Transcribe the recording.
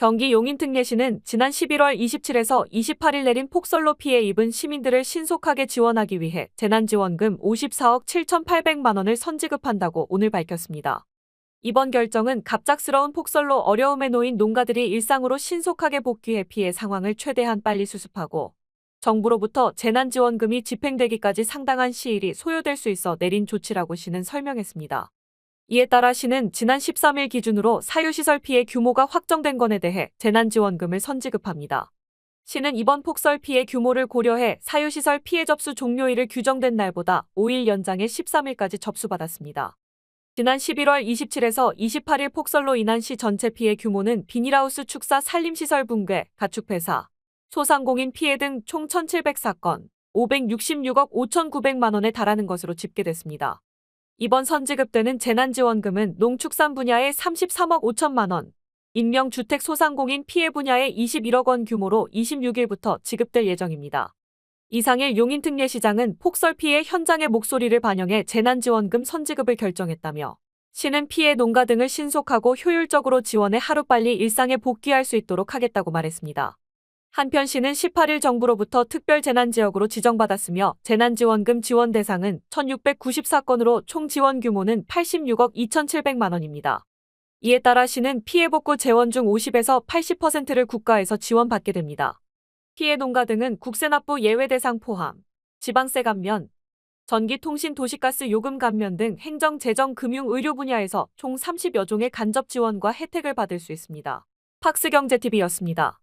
경기 용인특례시는 지난 11월 27에서 28일 내린 폭설로 피해 입은 시민들을 신속하게 지원하기 위해 재난지원금 54억 7,800만 원을 선지급한다고 오늘 밝혔습니다. 이번 결정은 갑작스러운 폭설로 어려움에 놓인 농가들이 일상으로 신속하게 복귀해 피해 상황을 최대한 빨리 수습하고 정부로부터 재난지원금이 집행되기까지 상당한 시일이 소요될 수 있어 내린 조치라고 시는 설명했습니다. 이에 따라 시는 지난 13일 기준으로 사유시설 피해 규모가 확정된 건에 대해 재난지원금을 선지급합니다. 시는 이번 폭설 피해 규모를 고려해 사유시설 피해 접수 종료일을 규정된 날보다 5일 연장해 13일까지 접수받았습니다. 지난 11월 27에서 28일 폭설로 인한 시 전체 피해 규모는 비닐하우스 축사 산림시설 붕괴, 가축 폐사, 소상공인 피해 등 총 1,704건, 566억 5,900만 원에 달하는 것으로 집계됐습니다. 이번 선지급되는 재난지원금은 농축산 분야에 33억 5천만 원, 인명주택 소상공인 피해 분야에 21억 원 규모로 26일부터 지급될 예정입니다. 이상일 용인특례시장은 폭설 피해 현장의 목소리를 반영해 재난지원금 선지급을 결정했다며 시는 피해 농가 등을 신속하고 효율적으로 지원해 하루빨리 일상에 복귀할 수 있도록 하겠다고 말했습니다. 한편 시는 18일 정부로부터 특별재난지역으로 지정받았으며 재난지원금 지원 대상은 1694건으로 총 지원 규모는 86억 2700만 원입니다. 이에 따라 시는 피해 복구 재원 중 50에서 80%를 국가에서 지원받게 됩니다. 피해 농가 등은 국세납부 예외 대상 포함, 지방세 감면, 전기, 통신, 도시가스 요금 감면 등 행정, 재정, 금융, 의료 분야에서 총 30여 종의 간접 지원과 혜택을 받을 수 있습니다. 팍스경제TV였습니다.